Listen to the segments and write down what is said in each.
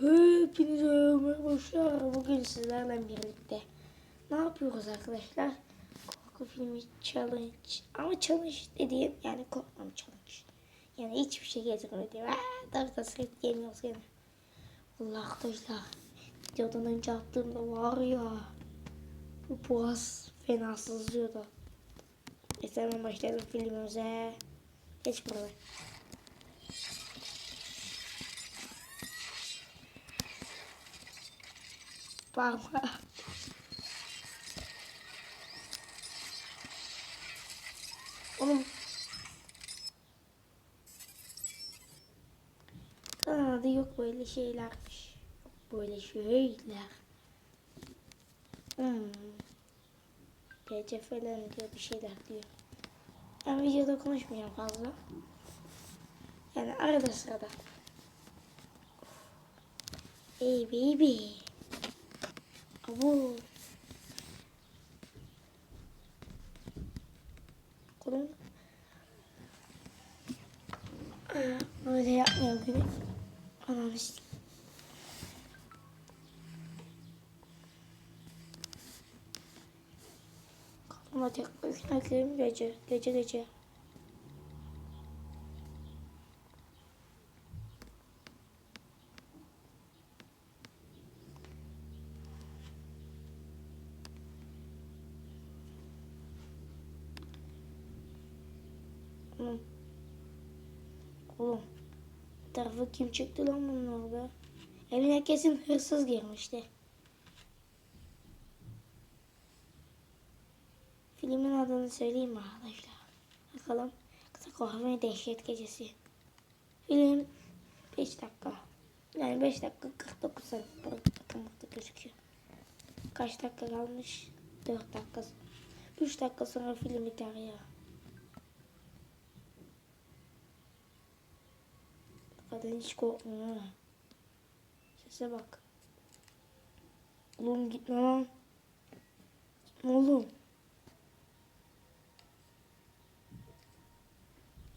Hepinize merhabalar. Bugün sizlerle birlikte ne yapıyoruz arkadaşlar? Korku filmi challenge. Ama challenge dediğim yani korkmam challenge. Yani hiçbir şey getirmediğim. Aa, tabii da sırf gelmiyoruz gene. Allah arkadaşlar. Videodan önce attığımda var ya. Bu boğaz fena sızlıyordu. Neyse hemen başlayalım filmimize. Geç buraya. Parma. Oğlum. Kanada yok böyle şeylermiş. Yok böyle şeyler. Hmm. Gece falan diyor bir şeyler diyor. Ben videoda konuşmayacağım fazla. Yani arada sırada. Hey baby. Abo. Kolum. Aa, Öyle yapmıyor gibi. Ananı s- Koluma tek başına gece. Gece gece. Oğlum. Oğlum. Bu tarafa kim çıktı lan bunun orada? Evine kesin hırsız girmişti. Filmin adını söyleyeyim mi arkadaşlar? Bakalım. Kısa Korku ve Dehşet Gecesi. Film 5 dakika. Yani 5 dakika 49 saniye. Bakmakta gözüküyor. Kaç dakika kalmış? 4 dakika. 3 dakika sonra film biter ya. Kadın hiç korkmuyor. Sese bak. Oğlum gitme lan. Gitme oğlum.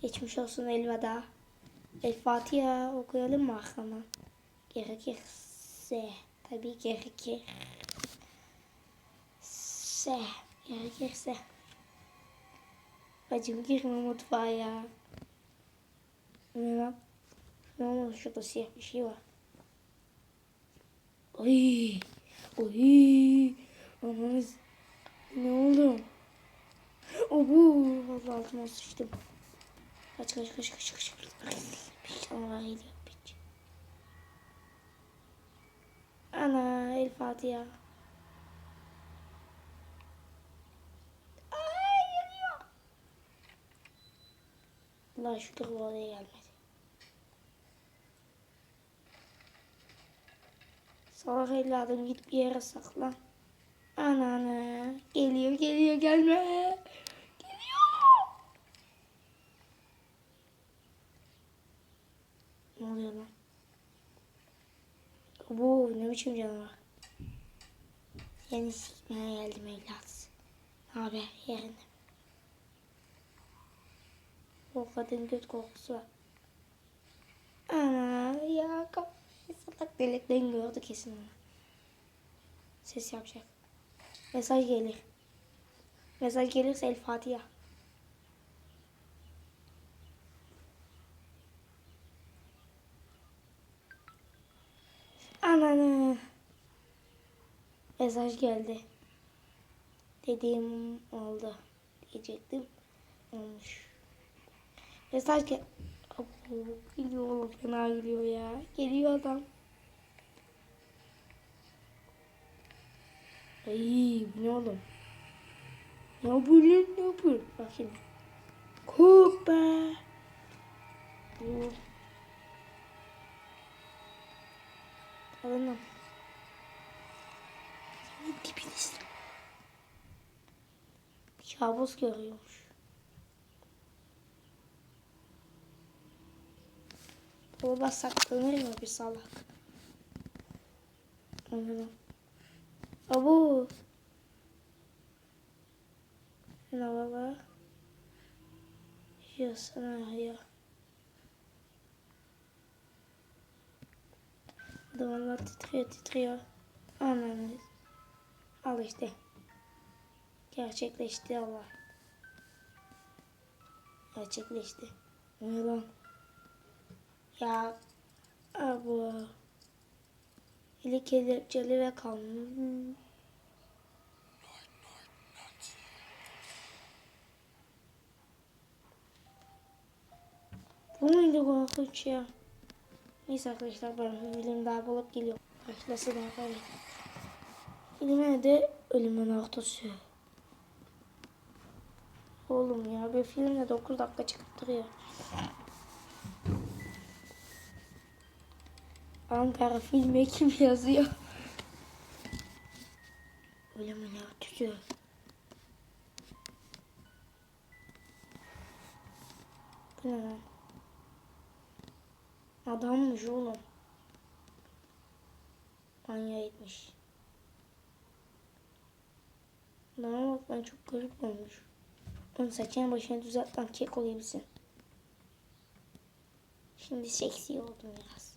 Geçmiş olsun elveda. El Fatiha okuyalım mı arkama? Gerekirse. Tabii gerekir. Se. Gerekirse. Bacım girme mutfağa ya. Ne lan? Ne oldu? Şurada siyah bir şey var. Ay. Ay. Aman. Ne oldu? Obu. Vallahi altıma sıçtım. Kaç kaç kaç kaç kaç. Bir canavar geliyor. Piç. Ana El Fatiha. Ay. Allah şükür bu odaya gelmedi. Salak evladım git bir yere saklan. Ananı. Geliyor geliyor gelme. Geliyor. Ne oluyor lan? Bu ne biçim canavar? Yeni sikmeye geldim evlat. Ne haber yerinde? O kadın göt kokusu var. Ana ya kafayı salak delikten gördü kesin onu. Ses yapacak. Mesaj gelir. Mesaj gelirse El Fatiha. Ananı. Mesaj geldi. Dediğim oldu. Diyecektim. Olmuş. Mesaj gel... Abo, geliyor oğlum fena geliyor ya. Geliyor adam. Ay bu ne oğlum? Ne bu lan ne bu? Bak şimdi. Bu. Alınım. Senin dibiniz. Kabus görüyormuş. Baba saklanır mı bir salak? Abu. Ne baba? Ya sana ya. Valla titriyor titriyor. Anam. Al işte. Gerçekleşti Allah. Gerçekleşti. Ne lan? Ya bu eli kelepçeli ve kanlı. Bu muydu korkunç ya? Neyse arkadaşlar ben film daha bulup geliyorum. Başlasın bakalım. Filmin de ölümün ortası. Oğlum ya bir filmde 9 dakika çıkıp Ankara film ekibi yazıyor. Ölümün ortası. Bu ne lan? Adammış oğlum. Banyo etmiş. Bana bak ben çok garip olmuş. Onun saçını başını düzelt lan kek olabilsin. Şimdi seksi oldum biraz.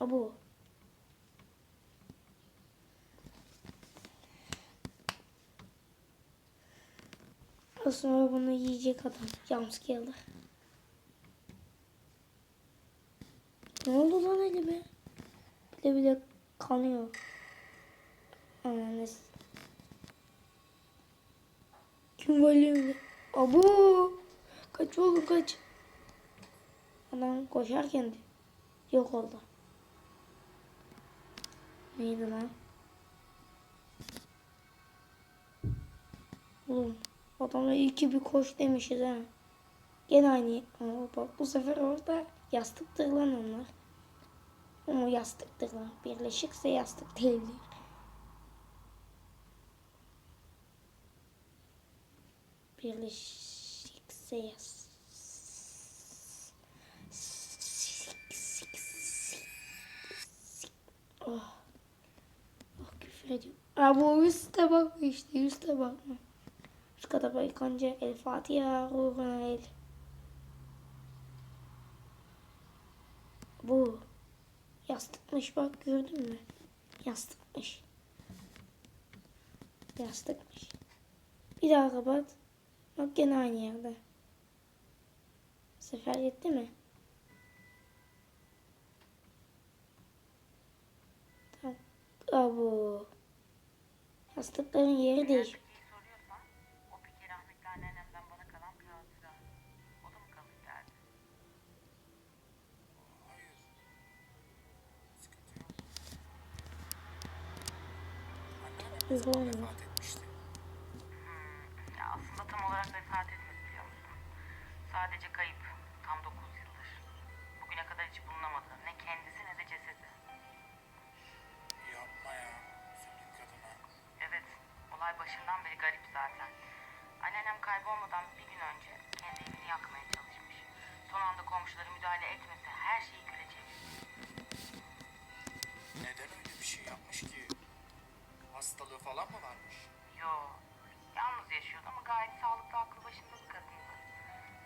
Abu. Sonra bunu yiyecek adam. Jumpscare'lar. Ne oldu lan elime? Bile bile kanıyor. Ananız. Kim elimde? Abu! Kaç oğlum kaç. Adam koşarken de yok oldu. Neydi lan? Oğlum adamla iyi ki bir koş demişiz ha. Gene aynı. Ama bak bu sefer orada yastıktır lan onlar. Ama yastıktır lan. Birleşikse yastık değildir. Birleşikse yastık. Oh. Ediyorum. Aa, bu üstte bakma işte üstte bakma. Üst kata bakınca El Fatiha ruhuna el. Bu yastıkmış bak gördün mü? Yastıkmış. Yastıkmış. Bir daha kapat. Bak gene aynı yerde. Bu sefer gitti mi? Tamam. Abo. Yastıkların yeri değiş. Peki soruyorsan komşuları müdahale etmese her şeyi gülecek. Neden öyle bir şey yapmış ki? Hastalığı falan mı varmış? Yo, yalnız yaşıyordu ama gayet sağlıklı aklı başında bir kadındı.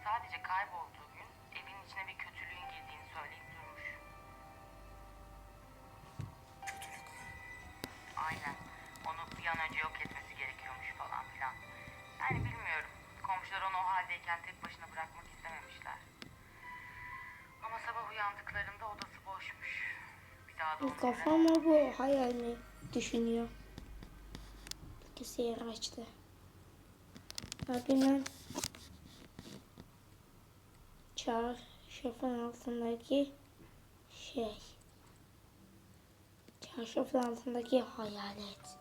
Sadece kaybolduğu gün evin içine bir kötülüğün girdiğini söyleyip durmuş. Kötülük mü? Aynen. Onu bir an önce yok etmesi gerekiyormuş falan filan. Yani bilmiyorum. Komşular onu o haldeyken tek başına bırakmak uyandıklarında odası boşmuş. Bir daha da onu Kafama bu hayal mi düşünüyor? Bilgisayarı açtı. Ardından çarşafın altındaki şey. Çarşafın altındaki hayalet.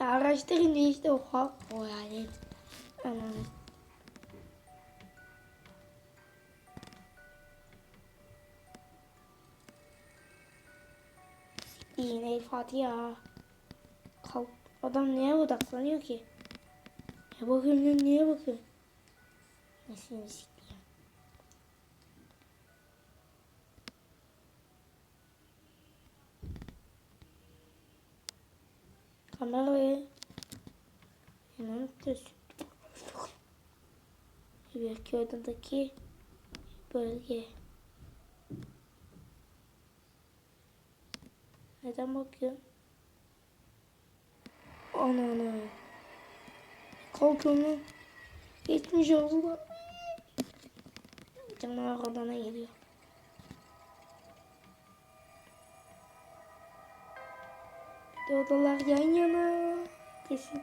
Ya araştırınca işte o ha o hayalet. Aman. El Fatiha. Kalk. Adam neye odaklanıyor ki? Ya bakın lan niye bakın? Nasıl sikleyeyim? Kamerayı hemen test. Belki odadaki bölge. Neden bakıyorsun? Ana ana. Kalkını geçmiş oldu. Canavar odana geliyor. Bir de odalar yan yana. Kesin.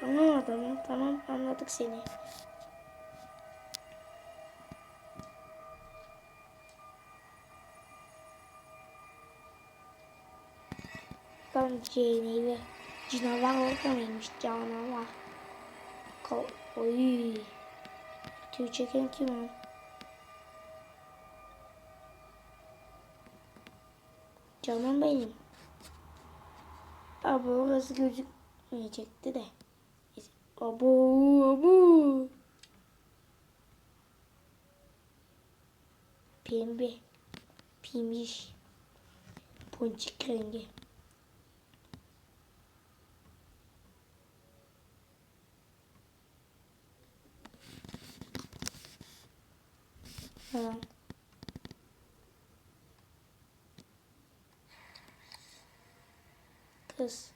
Tamam adamım tamam anladık seni. Jane'i canavar orada mıymış canavar? Kal Oy. Tüy çeken kim o? Canım benim. Abi orası gözükmeyecekti de. Abo abo. Pembe. Pimmiş. Ponçik rengi. Tamam. Kız.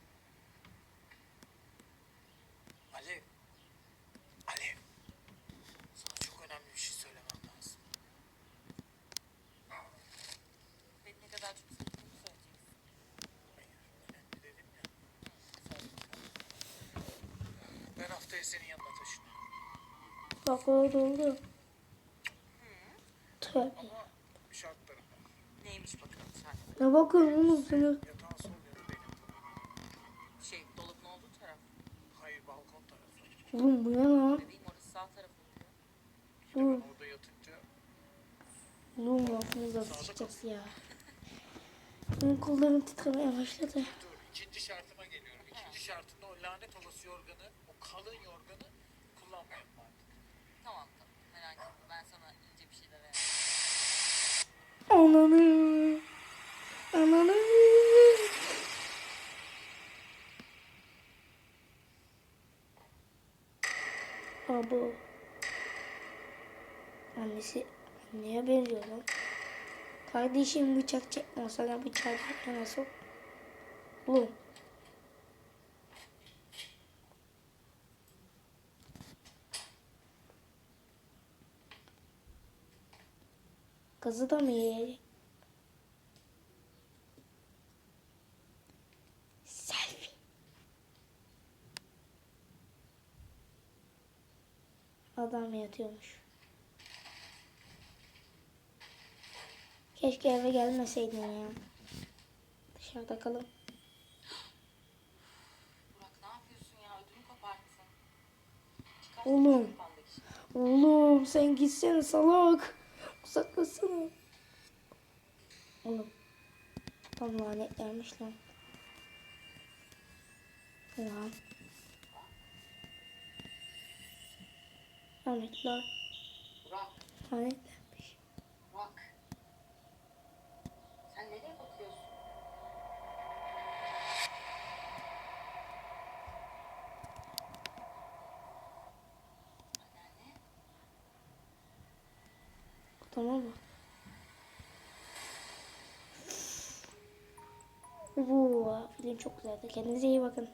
Alev. Alev. Sana çok önemli bir şey söylemem lazım. Beni ne kadar çok sevdiğimi söyleyeceksin. Hayır, önemli dedim ya. Ben haftaya senin yanına taşınıyorum. Bak orada oldu. Ama şartlarım var. Neymiş bakalım sen? Ne bakıyorsun oğlum sana? Yatağın sol yanı benim. Şey dolabın olduğu taraf. Hayır balkon tarafı. Oğlum bu ne lan? Bebeğim orası sağ taraf oluyor. İşte ben orada yatınca Oğlum aklımıza sıçacağız ya. Benim kollarım titremeye başladı. Dur ikinci şartıma geliyorum. İkinci şartımda o lanet olası yorganı, o kalın yorganı kullanmayalım artık. Tamam tamam merak etme ben sana ince bir şeyler ayarlayayım. Ananı. Ananı. Abo. Annesi anneye benziyor lan. Kardeşim bıçak çekme sana bıçağı yana sok. Oğlum. Kızı da mı yiyecek? Selfie. Adam yatıyormuş. Keşke eve gelmeseydin ya. Dışarıda kalın. Burak ne yapıyorsun ya ödümü koparttın. Çıkar Oğlum. Oğlum sen gitsene salak. Uzaklaşsana. Oğlum. Tam lanetlenmiş lan. Lan. Lanetler. Burak Lanetlenmiş. Burak. Sen nereye bakıyorsun? Tamam mı? Oo, film çok güzeldi. Kendinize iyi bakın.